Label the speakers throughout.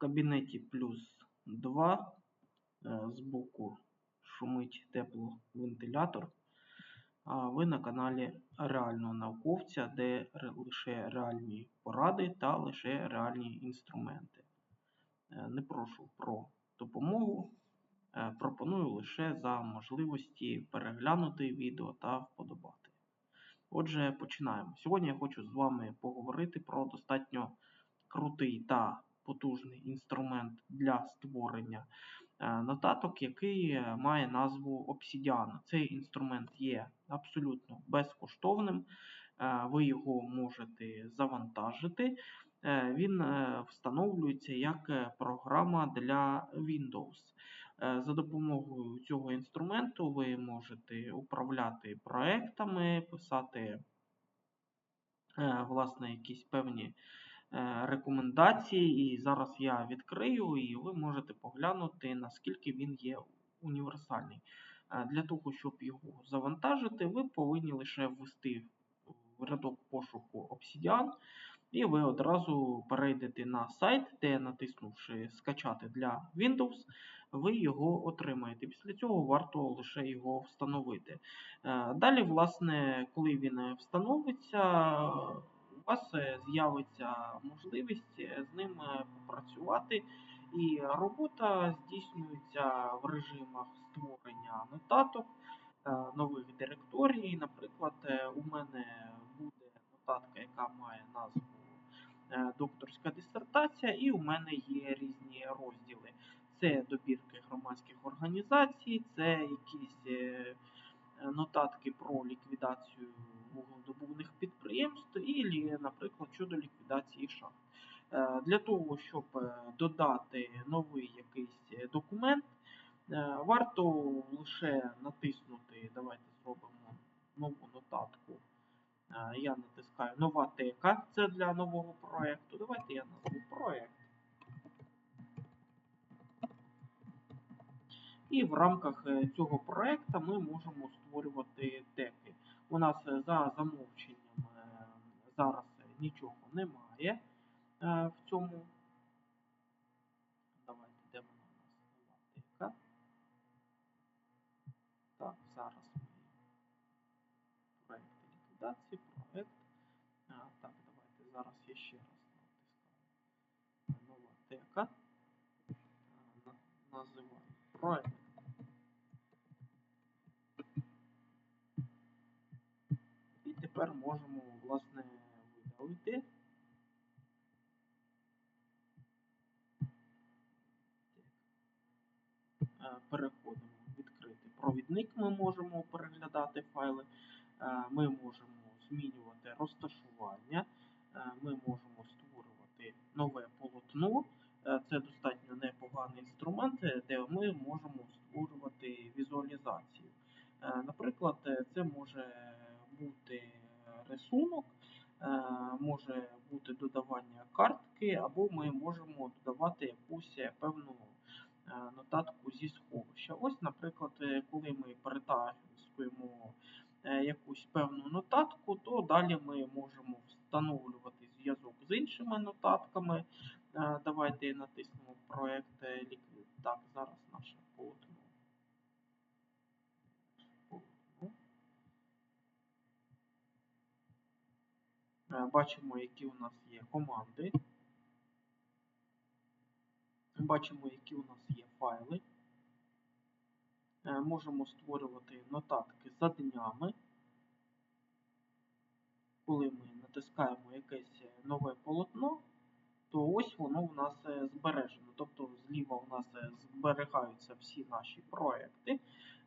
Speaker 1: кабінеті плюс 2. Е, Збоку шумить тепловентилятор. А ви на каналі реального науковця, де лише реальні поради та лише реальні інструменти. Е, Не прошу про допомогу. Е, Пропоную лише за можливості переглянути відео та вподобати. Отже, починаємо. Сьогодні я хочу з вами поговорити про достатньо крутий та потужний інструмент для створення е, нотаток, який має назву Obsidian. Цей інструмент є абсолютно безкоштовним. Е, Ви його можете завантажити. Е, Він встановлюється як програма для Windows. За допомогою цього інструменту ви можете управляти проектами, писати власне якісь певні рекомендації. І зараз я відкрию, і ви можете поглянути, наскільки він є універсальний. Е, Для того, щоб його завантажити, ви повинні лише ввести в рядок пошуку Obsidian, і ви одразу перейдете на сайт, де натиснувши скачати для Windows, ви його отримаєте. Після цього варто лише його встановити. Е, Далі, власне, коли він е, встановиться, у вас е, з'явиться можливість е, з ним е, попрацювати. І робота здійснюється в режимах створення нотаток, нових директорій. Наприклад, у мене буде нотатка, яка має назву докторська дисертація, і у мене є різні розділи. Це добірки громадських організацій, це якісь нотатки про ліквідацію вугледобувних підприємств, і, наприклад, щодо ліквідації шахт. Е, Для того, щоб е, додати новий якийсь документ, е, варто лише натиснути, давайте зробимо нову нотатку. Я натискаю нова тека, це для нового проєкту. Давайте я назву проєкт. І в рамках цього проєкту ми можемо створювати теки. У нас е, за замовченням е, зараз е, нічого немає в цьому. Давайте, де вона у нас нова. Так, зараз проєкт ліквідації, проєкт. Так, давайте зараз я ще раз натискаю. Нова тека. Називаю проєкт. І тепер можемо, власне, видалити. Е, Переходимо відкрити провідник. Ми можемо переглядати файли. Е, Ми можемо змінювати розташування. Е, Ми можемо створювати нове полотно. Це достатньо непоганий інструмент, де ми можемо створювати візуалізацію. Наприклад, це може бути рисунок, е, може бути додавання картки, або ми можемо додавати якусь е, певну е, нотатку зі сховища. Ось, наприклад, коли ми перетаскуємо якусь певну нотатку, то далі ми можемо встановлювати зв'язок з іншими нотатками. Давайте натиснемо проект. Так, зараз наше полотно. Бачимо, які у нас є команди. Бачимо, які у нас є файли. Е, Можемо створювати нотатки за днями. Коли ми натискаємо якесь е, нове полотно, то ось воно у нас е, збережено. Тобто зліва у нас е, зберігаються всі наші проекти.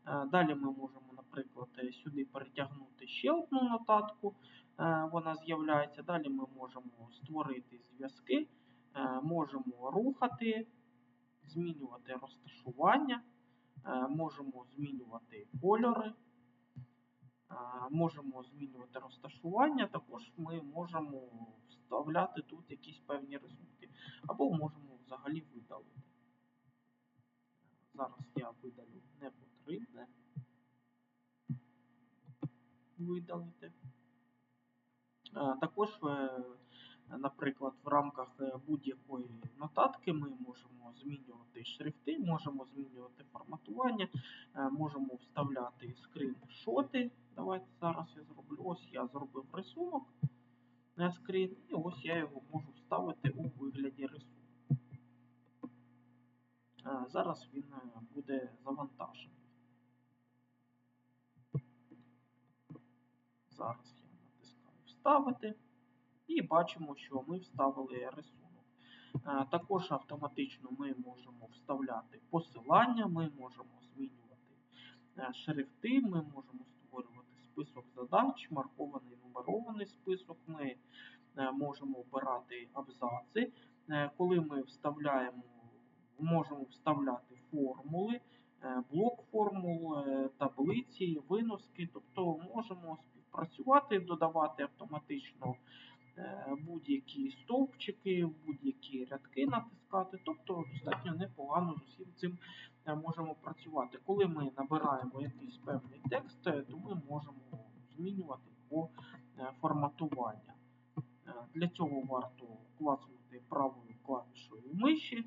Speaker 1: Е, Далі ми можемо, наприклад, е, сюди перетягнути ще одну нотатку. Е, Вона з'являється. Далі ми можемо створити зв'язки, можемо рухати, змінювати розташування, можемо змінювати кольори. Можемо змінювати розташування, також ми можемо вставляти тут якісь певні рисунки. Або можемо взагалі видалити. Зараз я видалю непотрібне. Видалити. Е, Також, е, наприклад, в рамках е, будь-якої нотатки, ми можемо змінювати шрифти, можемо змінювати форматування, можемо вставляти скріншоти. Давайте зараз я зроблю. Ось я зробив рисунок на скрін, і ось я його можу вставити у вигляді рисунку. Зараз він буде завантажений. Зараз я натискаю Вставити і бачимо, що ми вставили рисунок. Е, Також автоматично ми можемо вставляти посилання, ми можемо змінювати е, шрифти, ми можемо створювати список задач, маркований нумерований список. Ми е, можемо обирати абзаци. Коли ми вставляємо, можемо вставляти формули, блок формул, таблиці, виноски, тобто можемо співпрацювати, додавати автоматично е, будь-які стовпчики, будь-які рядки натискати. Тобто достатньо непогано з усім цим е, можемо працювати. Коли ми набираємо якийсь певний текст, е, то ми можемо змінювати його форматування. Для цього варто клацнути правою клавішою миші.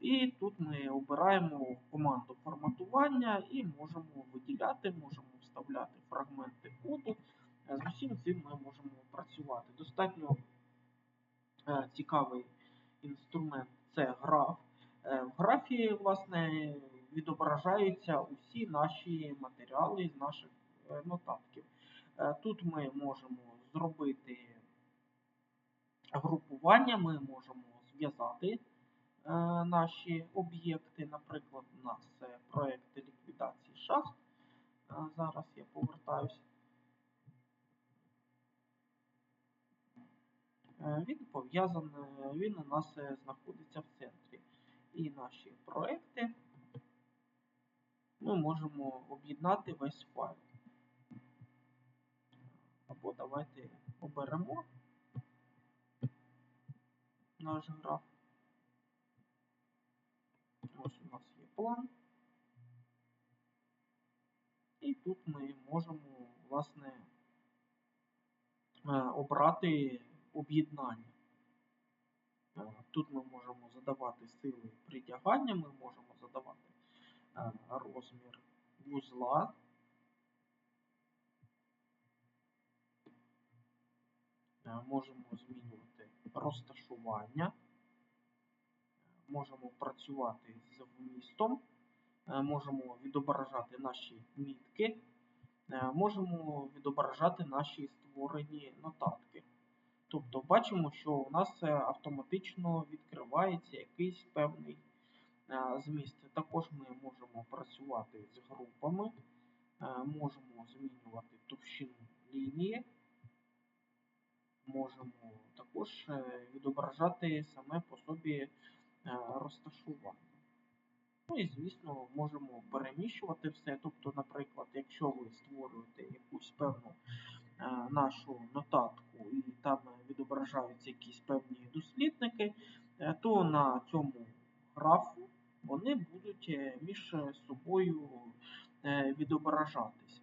Speaker 1: І тут ми обираємо команду форматування і можемо виділяти, можемо вставляти фрагменти коду. Е, З усім цим ми можемо працювати. Достатньо е, цікавий інструмент це граф. Е, В графі, власне, відображаються усі наші матеріали з наших нотатків. Тут ми можемо зробити групування, ми можемо зв'язати наші об'єкти. Наприклад, у нас це проєкт ліквідації шахт. Зараз я повертаюся. Е, Він пов'язаний, він у нас е, знаходиться в центрі. І наші проекти ми можемо об'єднати весь файл. Або давайте оберемо наш граф. Ось у нас є план. І тут ми можемо, власне, е, обрати об'єднання. Е, Тут ми можемо задавати сили притягання, ми можемо задавати е, розмір вузла. Можемо змінювати розташування, можемо працювати з вмістом, можемо відображати наші мітки, е, можемо відображати наші створені нотатки. Тобто бачимо, що у нас е, автоматично відкривається якийсь певний е, зміст. Також ми можемо працювати з групами, е, можемо змінювати товщину лінії, можемо також е, відображати саме по собі е, розташування. Ну і, звісно, можемо переміщувати все. Тобто, наприклад, якщо ви створюєте якусь певну е, нашу нотатку і там відображаються якісь певні дослідники, е, то на цьому графу вони будуть е, між собою е, відображатися.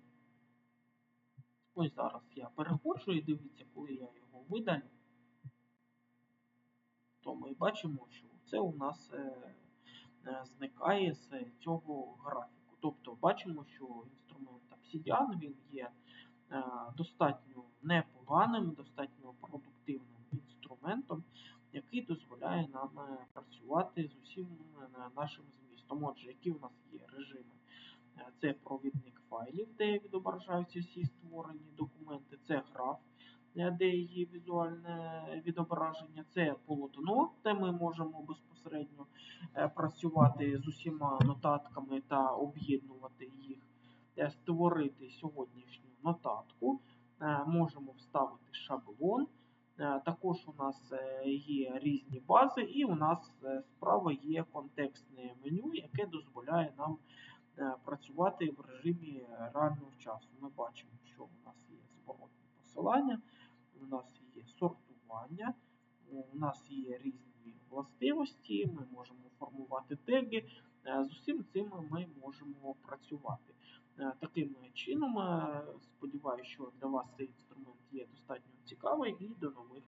Speaker 1: Ось зараз я переходжу і дивіться, коли я його видалю, то ми бачимо, що це у нас е, зникає з цього графіку. Тобто бачимо, що інструмент Obsidian він є е, достатньо непоганим, достатньо продуктивним інструментом, який дозволяє нам е, працювати з усім е, нашим змістом. Отже, які у нас є режими? Е, Це провідник файлів, де відображаються всі створені документи, це граф, е, де є візуальне відображення, це полотно, де ми можемо безпосередньо е, працювати з усіма нотатками та об'єднувати їх, е, створити сьогоднішню нотатку. Е, Можемо вставити шаблон. Також у нас є різні бази, і у нас справа є контекстне меню, яке дозволяє нам працювати в режимі реального часу. Ми бачимо, що у нас є зворотні посилання, сортування, у нас є різні властивості, ми можемо формувати теги. Е, З усім цим ми можемо працювати. Е, Таким чином, е, сподіваюся, що для вас цей інструмент є достатньо цікавий і до нових